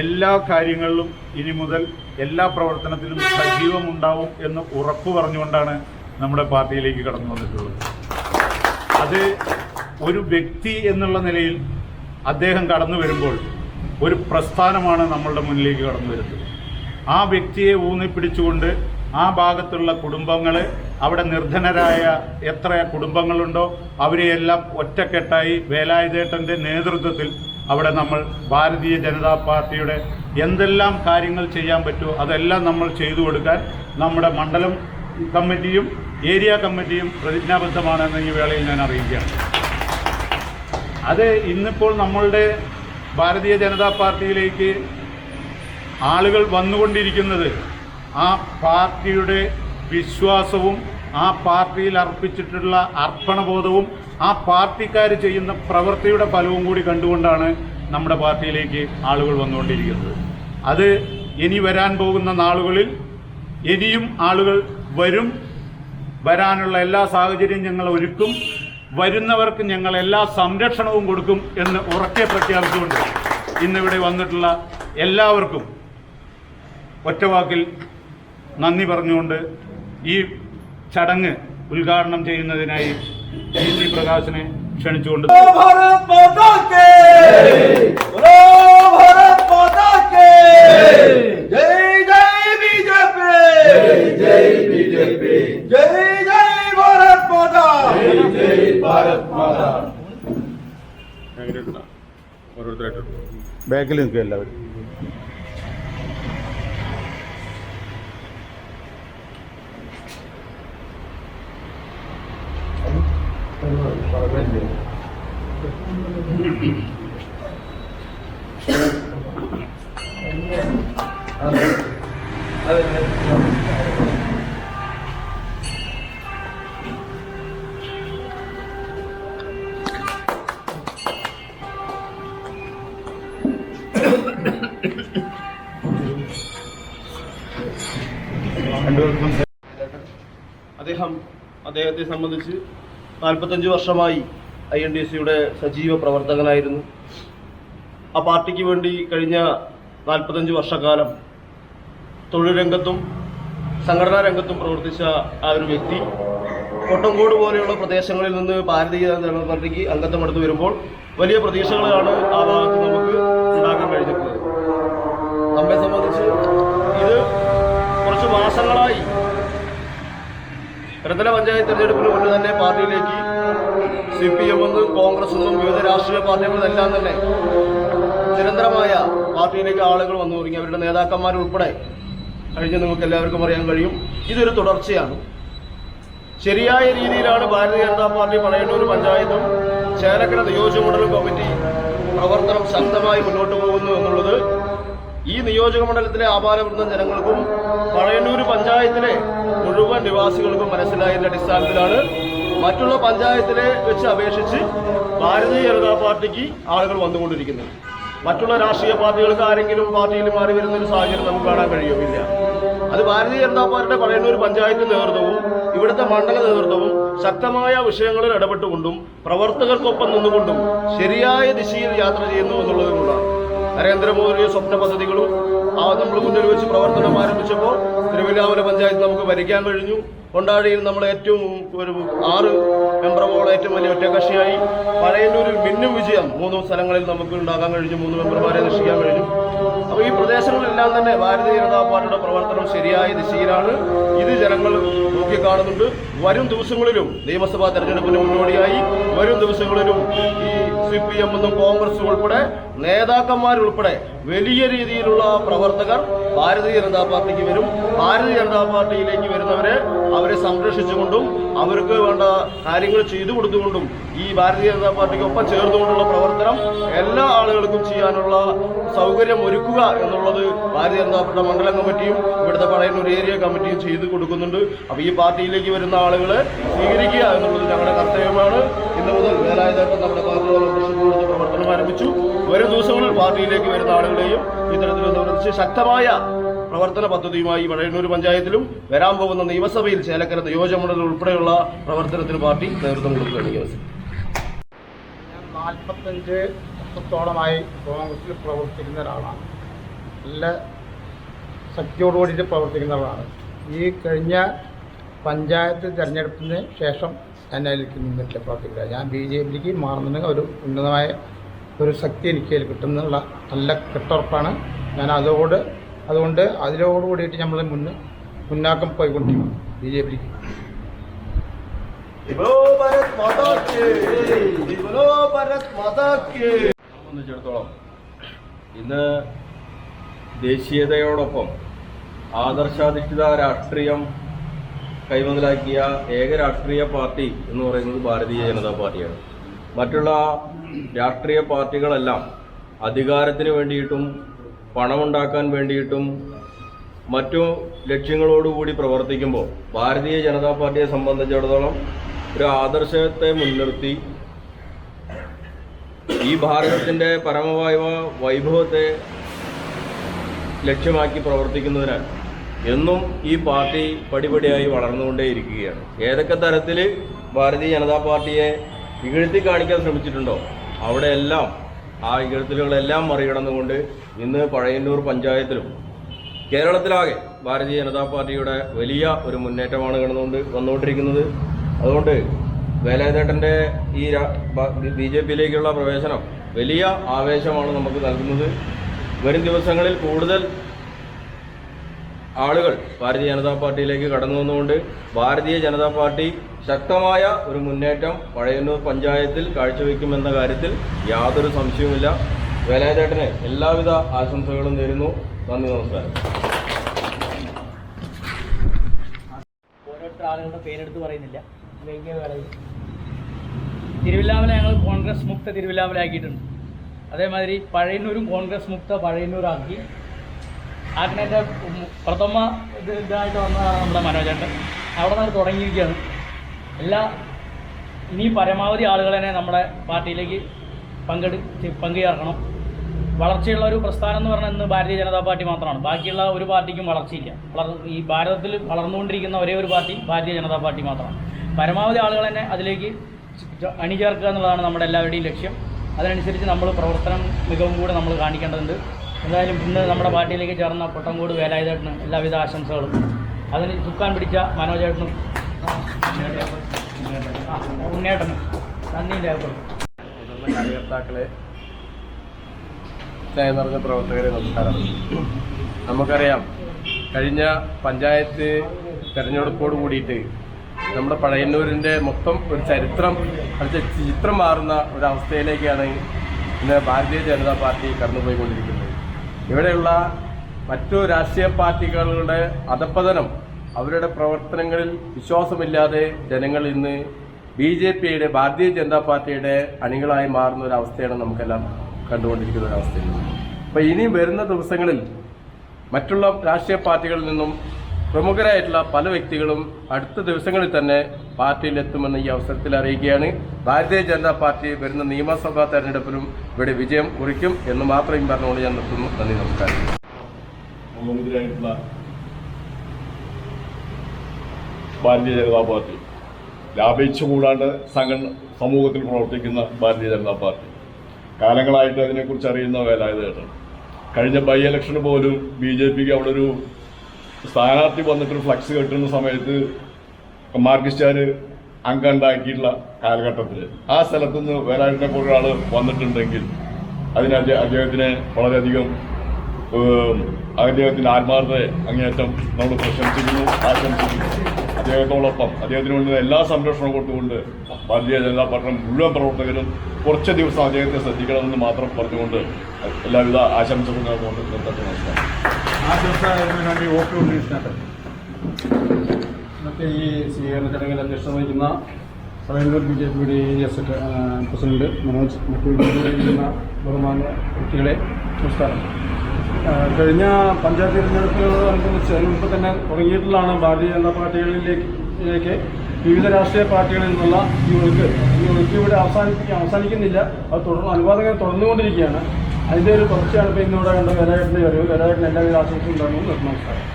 എല്ലാ കാര്യങ്ങളിലും ഇനി മുതൽ എല്ലാ പ്രവർത്തനത്തിലും സജീവമുണ്ടാവും എന്ന് ഉറപ്പ് പറഞ്ഞുകൊണ്ടാണ് നമ്മുടെ പാർട്ടിയിലേക്ക് കടന്നു വന്നിട്ടുള്ളത്. അത് ഒരു വ്യക്തി എന്നുള്ള നിലയിൽ അദ്ദേഹം കടന്നു വരുമ്പോൾ ഒരു പ്രസ്ഥാനമാണ് നമ്മളുടെ മുന്നിലേക്ക് കടന്നു വരുന്നത്. ആ വ്യക്തിയെ ഊന്നിപ്പിടിച്ചുകൊണ്ട് ആ ഭാഗത്തുള്ള കുടുംബങ്ങൾ അവിടെ നിർധനരായ എത്ര കുടുംബങ്ങളുണ്ടോ അവരെയെല്ലാം ഒറ്റക്കെട്ടായി വേലായുധേട്ടന്റെ നേതൃത്വത്തിൽ അവിടെ നമ്മൾ ഭാരതീയ ജനതാ പാർട്ടിയുടെ എന്തെല്ലാം കാര്യങ്ങൾ ചെയ്യാൻ പറ്റുമോ അതെല്ലാം നമ്മൾ ചെയ്തു കൊടുക്കാൻ നമ്മുടെ മണ്ഡലം കമ്മിറ്റിയും ഏരിയ കമ്മിറ്റിയും പ്രതിജ്ഞാബദ്ധമാണെന്ന് ഈ വേളയിൽ ഞാൻ അറിയിക്കുകയാണ്. അത് ഇന്നിപ്പോൾ നമ്മളുടെ ഭാരതീയ ജനതാ പാർട്ടിയിലേക്ക് ആളുകൾ വന്നുകൊണ്ടിരിക്കുന്നത് ആ പാർട്ടിയുടെ വിശ്വാസവും ആ പാർട്ടിയിൽ അർപ്പിച്ചിട്ടുള്ള അർപ്പണബോധവും ആ പാർട്ടിക്കാർ ചെയ്യുന്ന പ്രവൃത്തിയുടെ ഫലവും കൂടി കണ്ടുകൊണ്ടാണ് നമ്മുടെ പാർട്ടിയിലേക്ക് ആളുകൾ വന്നുകൊണ്ടിരിക്കുന്നത്. അത് ഇനി വരാൻ പോകുന്ന നാളുകളിൽ ഇനിയും ആളുകൾ വരും. വരാനുള്ള എല്ലാ സാഹചര്യവും ഞങ്ങൾ ഒരുക്കും. വരുന്നവർക്ക് ഞങ്ങൾ എല്ലാ സംരക്ഷണവും കൊടുക്കും എന്ന് ഉറക്കെ പ്രഖ്യാപിച്ചുകൊണ്ട് ഇന്നിവിടെ വന്നിട്ടുള്ള എല്ലാവർക്കും ഒറ്റവാക്കിൽ നന്ദി പറഞ്ഞുകൊണ്ട് ഈ ചടങ്ങ് ഉദ്ഘാടനം ചെയ്യുന്നതിനായി ജി പ്രകാശിനെ ക്ഷണിച്ചുകൊണ്ട് बोलो भारत माता के जय जय बीजेपी जय बीजेपी जय जय भारत माता जय भारत माता ബാക്കിൽ നിൽക്കുക എല്ലാവരും രണ്ടുപേർക്കും അദ്ദേഹം അദ്ദേഹത്തെ സംബന്ധിച്ച് നാൽപ്പത്തഞ്ച് വർഷമായി ഐ എൻ ഡി സിയുടെ സജീവ പ്രവർത്തകനായിരുന്നു. ആ പാർട്ടിക്ക് വേണ്ടി കഴിഞ്ഞ നാൽപ്പത്തഞ്ച് വർഷക്കാലം തൊഴിൽ രംഗത്തും സംഘടനാ രംഗത്തും പ്രവർത്തിച്ച ആ ഒരു വ്യക്തി കൊട്ടങ്കോട് പോലെയുള്ള പ്രദേശങ്ങളിൽ നിന്ന് ഭാരതീയ ജനതാ പാർട്ടിക്ക് അംഗത്വം എടുത്തു വരുമ്പോൾ വലിയ പ്രതീക്ഷകളാണ് ആ ഭാഗത്ത് നമുക്ക് ഉണ്ടാക്കാൻ കഴിഞ്ഞിട്ടുള്ളത്. നമ്മെ സംബന്ധിച്ച് ഇത് കുറച്ച് മാസങ്ങളായി ത്രിതല പഞ്ചായത്ത് തെരഞ്ഞെടുപ്പിന് മുന്നേ തന്നെ പാർട്ടിയിലേക്ക് സി പി എം എന്നും കോൺഗ്രസ് എന്നും വിവിധ രാഷ്ട്രീയ പാർട്ടികളെല്ലാം തന്നെ നിരന്തരമായ പാർട്ടിയിലേക്ക് ആളുകൾ വന്നു തുടങ്ങി അവരുടെ നേതാക്കന്മാരുൾപ്പെടെ കഴിഞ്ഞ് നമുക്ക് എല്ലാവർക്കും അറിയാൻ കഴിയും. ഇതൊരു തുടർച്ചയാണ്. ശരിയായ രീതിയിലാണ് ഭാരതീയ ജനതാ പാർട്ടി പഴയന്നൂർ പഞ്ചായത്തും ചേലക്കര നിയോജകമണ്ഡലം കമ്മിറ്റി പ്രവർത്തനം ശക്തമായി മുന്നോട്ട് പോകുന്നു എന്നുള്ളത് ഈ നിയോജക മണ്ഡലത്തിലെ ആഭാരവൃന്ദ ജനങ്ങൾക്കും പഴയന്നൂർ പഞ്ചായത്തിലെ മുഴുവൻ നിവാസികൾക്കും മനസ്സിലായതിന്റെ അടിസ്ഥാനത്തിലാണ് മറ്റുള്ള പഞ്ചായത്തിലെ വെച്ച് അപേക്ഷിച്ച് ഭാരതീയ ജനതാ പാർട്ടിക്ക് ആളുകൾ വന്നുകൊണ്ടിരിക്കുന്നത്. മറ്റുള്ള രാഷ്ട്രീയ പാർട്ടികൾക്ക് ആരെങ്കിലും പാർട്ടിയിൽ മാറി വരുന്ന ഒരു സാഹചര്യം നമുക്ക് കാണാൻ കഴിയുമില്ല അത് ഭാരതീയ ജനതാ പാർട്ടിയുടെ പഴയന്നൂർ പഞ്ചായത്ത് നേതൃത്വവും ഇവിടുത്തെ മണ്ഡല നേതൃത്വവും ശക്തമായ വിഷയങ്ങളിൽ ഇടപെട്ടുകൊണ്ടും പ്രവർത്തകർക്കൊപ്പം നിന്നുകൊണ്ടും ശരിയായ ദിശയിൽ യാത്ര ചെയ്യുന്നു എന്നുള്ളത് കൊണ്ടാണ് നരേന്ദ്രമോദിയുടെ സ്വപ്ന പദ്ധതികളും നമ്മൾ മുന്നിൽ വെച്ച് പ്രവർത്തനം ആരംഭിച്ചപ്പോൾ തിരുവല്ലാമല പഞ്ചായത്ത് നമുക്ക് ഭരിക്കാൻ കഴിഞ്ഞു. കൊണ്ടാടിയിൽ നമ്മൾ ഏറ്റവും ഒരു ആറ് മെമ്പറുകളോളം ഏറ്റവും വലിയ ഒറ്റകക്ഷിയായി പഴയന്നൂരിൽ മിന്നും വിജയം മൂന്ന് സ്ഥലങ്ങളിൽ നമുക്ക് ഉണ്ടാക്കാൻ കഴിഞ്ഞു. മൂന്ന് മെമ്പർമാരെ രക്ഷിക്കാൻ കഴിഞ്ഞു. പ്രദേശങ്ങളിലെല്ലാം തന്നെ ഭാരതീയ ജനതാ പാർട്ടിയുടെ പ്രവർത്തനം ശരിയായ ദിശയിലാണ്. ഇത് ജനങ്ങൾ നോക്കിക്കാണുന്നുണ്ട്. വരും ദിവസങ്ങളിലും നിയമസഭാ തെരഞ്ഞെടുപ്പിന് മുന്നോടിയായി വരും ദിവസങ്ങളിലും ഈ സി പി എം എന്നും കോൺഗ്രസും ഉൾപ്പെടെ നേതാക്കന്മാരുൾപ്പെടെ വലിയ രീതിയിലുള്ള പ്രവർത്തകർ ഭാരതീയ ജനതാ പാർട്ടിക്ക് വരും. ഭാരതീയ ജനതാ പാർട്ടിയിലേക്ക് വരുന്നവരെ അവരെ സംരക്ഷിച്ചുകൊണ്ടും അവർക്ക് വേണ്ട കാര്യങ്ങൾ ചെയ്തു കൊടുത്തുകൊണ്ടും ഈ ഭാരതീയ ജനതാ പാർട്ടിക്ക് ഒപ്പം ചേർന്നുകൊണ്ടുള്ള പ്രവർത്തനം എല്ലാ ആളുകൾക്കും ചെയ്യാനുള്ള സൗകര്യം ഒരുക്കുക എന്നുള്ളത് ഭാരതീയ ജനതാ പാർട്ടി മണ്ഡലം കമ്മിറ്റിയും ഇവിടുത്തെ പഴയന്നൂർ ഏരിയ കമ്മിറ്റിയും ചെയ്തു കൊടുക്കുന്നുണ്ട്. അപ്പോൾ ഈ പാർട്ടിയിലേക്ക് വരുന്ന ആളുകളെ സ്വീകരിക്കുക എന്നുള്ളത് ഞങ്ങളുടെ കർത്തവ്യമാണ്. ഇന്ന് മുതൽ വേലായുധേട്ടം നമ്മുടെ പാർട്ടിയുടെ പ്രവർത്തനം ആരംഭിച്ചു. വരും ദിവസങ്ങളിൽ പാർട്ടിയിലേക്ക് വരുന്ന ആളുകളെയും ഇത്തരത്തിൽ സംബന്ധിച്ച് ശക്തമായ പ്രവർത്തന പദ്ധതിയുമായി പഴയന്നൂർ പഞ്ചായത്തിലും വരാൻ പോകുന്ന നിയമസഭയിൽ ചേലക്കര നിയോജകമണ്ഡലം ഉൾപ്പെടെയുള്ള പ്രവർത്തനത്തിന് പാർട്ടി നേതൃത്വം കൊടുക്കുകയാണ് നാൽപ്പത്തഞ്ച് വർഷത്തോളമായി കോൺഗ്രസിൽ പ്രവർത്തിക്കുന്ന ഒരാളാണ്. നല്ല ശക്തിയോടുകൂടിയിട്ട് പ്രവർത്തിക്കുന്ന ഒരാളാണ്. ഈ കഴിഞ്ഞ പഞ്ചായത്ത് തിരഞ്ഞെടുപ്പിന് ശേഷം ഞാൻ അതിലേക്ക് നിന്നിട്ട് പ്രവർത്തിക്കുക ഞാൻ ബി ജെ പിക്ക് മാറുന്നുണ്ടെങ്കിൽ ഒരു ഉന്നതമായ ഒരു ശക്തി എനിക്ക് കിട്ടുന്നുള്ള നല്ല കെട്ടുറപ്പാണ്. ഞാൻ അതോട് അതുകൊണ്ട് അതിലോട് കൂടിയിട്ട് നമ്മൾ മുന്ന് മുന്നാക്കം പോയിക്കൊണ്ടിരിക്കും ബി ജെ പിക്ക് സംബന്ധിച്ചിടത്തോളം ഇന്ന് ദേശീയതയോടൊപ്പം ആദർശാധിഷ്ഠിത രാഷ്ട്രീയം കൈമുതലാക്കിയ ഏക രാഷ്ട്രീയ പാർട്ടി എന്ന് പറയുന്നത് ഭാരതീയ ജനതാ പാർട്ടിയാണ്. മറ്റുള്ള രാഷ്ട്രീയ പാർട്ടികളെല്ലാം അധികാരത്തിന് വേണ്ടിയിട്ടും പണമുണ്ടാക്കാൻ വേണ്ടിയിട്ടും മറ്റു ലക്ഷ്യങ്ങളോടുകൂടി പ്രവർത്തിക്കുമ്പോൾ ഭാരതീയ ജനതാ പാർട്ടിയെ സംബന്ധിച്ചിടത്തോളം ഒരു ആദർശത്തെ മുൻനിർത്തി ഈ ഭാരതത്തിന്റെ പരമവായ വൈഭവത്തെ ലക്ഷ്യമാക്കി പ്രവർത്തിക്കുന്നതിനാൽ എന്നും ഈ പാർട്ടി പടിപടിയായി വളർന്നുകൊണ്ടേയിരിക്കുകയാണ്. ഏതൊക്കെ തരത്തിൽ ഭാരതീയ ജനതാ പാർട്ടിയെ ഇകഴ്ത്തി കാണിക്കാൻ ശ്രമിച്ചിട്ടുണ്ടോ? അവിടെയെല്ലാം ആ ഇകഴ്ത്തലുകളെല്ലാം മറികടന്നുകൊണ്ട് ഇന്ന് പഴയന്നൂർ പഞ്ചായത്തിലും കേരളത്തിലാകെ ഭാരതീയ ജനതാ പാർട്ടിയുടെ വലിയ ഒരു മുന്നേറ്റമാണ് കടന്നുകൊണ്ട് വന്നുകൊണ്ടിരിക്കുന്നത്. അതുകൊണ്ട് വേലായുധേട്ടന്റെ ഈ ബി ജെ പിയിലേക്കുള്ള പ്രവേശനം വലിയ ആവേശമാണ് നമുക്ക് നൽകുന്നത്. വരും ദിവസങ്ങളിൽ കൂടുതൽ ആളുകൾ ഭാരതീയ ജനതാ പാർട്ടിയിലേക്ക് കടന്നു വന്നുകൊണ്ട് ഭാരതീയ ജനതാ പാർട്ടി ശക്തമായ ഒരു മുന്നേറ്റം പഴയന്നൂർ പഞ്ചായത്തിൽ കാഴ്ചവെക്കുമെന്ന കാര്യത്തിൽ യാതൊരു സംശയവുമില്ല. വേലാചേട്ടന് എല്ലാവിധ ആശംസകളും നേരുന്നു. നന്ദി നമസ്കാരം. ഓരോരുത്തർ ആളുകളുടെ പേരെടുത്ത് പറയുന്നില്ല. തിരുവില്ലാമല ഞങ്ങൾ കോൺഗ്രസ് മുക്ത തിരുവില്ലാമലാക്കിയിട്ടുണ്ട് അതേമാതിരി പഴയന്നൂരും കോൺഗ്രസ് മുക്ത പഴയന്നൂരാക്കി. അതിനെ പ്രഥമ ഇത് ഇതായിട്ട് വന്നതാണ് നമ്മുടെ മനോജേട്ടൻ. അവിടെ നിന്ന് തുടങ്ങിയിരിക്കുകയാണ്. എല്ലാ ഇനി പരമാവധി ആളുകളെ നമ്മുടെ പാർട്ടിയിലേക്ക് പങ്കെടു പങ്കുചേർക്കണം. വളർച്ചയുള്ള ഒരു പ്രസ്ഥാനം എന്ന് പറഞ്ഞാൽ ഇന്ന് ഭാരതീയ ജനതാ പാർട്ടി മാത്രമാണ്. ബാക്കിയുള്ള ഒരു പാർട്ടിക്കും വളർച്ചയില്ല. വളർ ഈ ഭാരതത്തിൽ വളർന്നുകൊണ്ടിരിക്കുന്ന ഒരേ ഒരു പാർട്ടി ഭാരതീയ ജനതാ പാർട്ടി മാത്രമാണ്. പരമാവധി ആളുകൾ തന്നെ അതിലേക്ക് അണിചേർക്കുക എന്നുള്ളതാണ് നമ്മുടെ എല്ലാവരുടെയും ലക്ഷ്യം. അതിനനുസരിച്ച് നമ്മൾ പ്രവർത്തനം മികവും കൂടെ നമ്മൾ കാണിക്കേണ്ടതുണ്ട്. എന്തായാലും ഇന്ന് നമ്മുടെ പാർട്ടിയിലേക്ക് ചേർന്ന പൊട്ടംകോട് വേലായുധേട്ടന് എല്ലാവിധ ആശംസകളും. അതിന് ചുക്കാൻ പിടിച്ച മനോജേട്ടനും പ്രവർത്തകരെ നമസ്കാരം നമുക്കറിയാം കഴിഞ്ഞ പഞ്ചായത്ത് തെരഞ്ഞെടുപ്പോട് കൂടിയിട്ട് നമ്മുടെ പഴയന്നൂരിന്റെ മൊത്തം ഒരു ചരിത്രം ചിത്രം മാറുന്ന ഒരവസ്ഥയിലേക്കാണ് ഇന്ന് ഭാരതീയ ജനതാ പാർട്ടി കടന്നുപോയിക്കൊണ്ടിരിക്കുന്നത്. ഇവിടെയുള്ള മറ്റു രാഷ്ട്രീയ പാർട്ടികളുടെ അധപ്പതനം അവരുടെ പ്രവർത്തനങ്ങളിൽ വിശ്വാസമില്ലാതെ ജനങ്ങൾ ഇന്ന് ബി ജെ പിയുടെ ഭാരതീയ ജനതാ പാർട്ടിയുടെ അണികളായി മാറുന്ന ഒരു അവസ്ഥയാണ് നമുക്കെല്ലാം കണ്ടുകൊണ്ടിരിക്കുന്ന ഒരു അവസ്ഥയാണ് അപ്പോൾ ഇനി വരുന്ന ദിവസങ്ങളിൽ മറ്റുള്ള രാഷ്ട്രീയ പാർട്ടികളിൽ നിന്നും പ്രമുഖരായിട്ടുള്ള പല വ്യക്തികളും അടുത്ത ദിവസങ്ങളിൽ തന്നെ പാർട്ടിയിലെത്തുമെന്ന് ഈ അവസരത്തിൽ അറിയിക്കുകയാണ്. ഭാരതീയ ജനതാ പാർട്ടി വരുന്ന നിയമസഭാ തെരഞ്ഞെടുപ്പിലും ഇവിടെ വിജയം കുറിക്കും എന്ന് മാത്രം പറഞ്ഞുകൊണ്ട് ഞാൻ നിർത്തുന്നു. നന്ദി നമസ്കാരം. ഭാരതീയ ജനതാ പാർട്ടി. ലാഭിച്ചു കൂടാണ്ട് സംഘടന സമൂഹത്തിൽ പ്രവർത്തിക്കുന്ന ഭാരതീയ ജനതാ പാർട്ടി. കാലങ്ങളായിട്ട് അതിനെക്കുറിച്ച് അറിയുന്ന വേലായുധേട്ടൻ കഴിഞ്ഞ ബൈ ഇലക്ഷന് പോലും ബി ജെ പിക്ക് അവിടെ ഒരു സ്ഥാനാർത്ഥി വന്നിട്ടൊരു ഫ്ലക്സ് കെട്ടുന്ന സമയത്ത് മാർക്സിസ്റ്റുകാർ അംഗം ഉണ്ടാക്കിയിട്ടുള്ള കാലഘട്ടത്തിൽ ആ സ്ഥലത്തുനിന്ന് വേലായുധനെ പോലെ ഒരാൾ വന്നിട്ടുണ്ടെങ്കിൽ അതിന് അദ്ദേഹത്തിന് വളരെയധികം ഏം, അദ്ദേഹത്തിന്റെ ആത്മാർത്ഥതയെ അങ്ങേയറ്റം നമ്മൾ പ്രശംസിക്കുന്നു ആശംസിക്കുന്നു. അദ്ദേഹത്തോടൊപ്പം അദ്ദേഹത്തിന് വേണ്ടുന്ന എല്ലാ സംരക്ഷണവും കൊടുത്തുകൊണ്ട് ഭാരതീയ ജനതാ പാർട്ടി മുഴുവൻ പ്രവർത്തകരും കുറച്ച് ദിവസം അദ്ദേഹത്തെ ശ്രദ്ധിക്കണമെന്ന് മാത്രം പറഞ്ഞുകൊണ്ട് എല്ലാവിധ ആശംസകളും നേർന്നുകൊണ്ട് നിർത്തട്ടെ നമസ്കാരം. ഇന്നത്തെ ഈ സ്വീകരണ ചടങ്ങിൽ അധ്യക്ഷത വഹിക്കുന്ന പഴയന്നൂർ ബി ജെ പിയുടെ ഏരിയ പ്രസിഡന്റ് മനോജ് മറ്റു ബഹുമാന വ്യക്തികളെ നമസ്കാരം. കഴിഞ്ഞ പഞ്ചായത്ത് തിരഞ്ഞെടുപ്പുകളനുസരിച്ച് അതിന് മുമ്പ് തന്നെ തുടങ്ങിയിട്ടുള്ളതാണ് ഭാരതീയ ജനതാ പാർട്ടികളിലേക്ക് വിവിധ രാഷ്ട്രീയ പാർട്ടികളിൽ നിന്നുള്ള ഈ ഒഴുക്ക് ഈ ഒഴുക്ക് ഇവിടെ അവസാനിപ്പിക്കുക അവസാനിക്കുന്നില്ല. അത് തുടർന്ന് അനുവാദങ്ങൾ തുടർന്നുകൊണ്ടിരിക്കുകയാണ്. അതിന്റെ ഒരു തുടർച്ചയാണ് ഇപ്പോൾ ഇന്നിവിടെ കണ്ട വേലാഘട്ടന്റെ വരവ് വേലാഘട്ടൻ എല്ലാവിധ ആശംസയും ഉണ്ടാകുമെന്ന് നമസ്കാരം.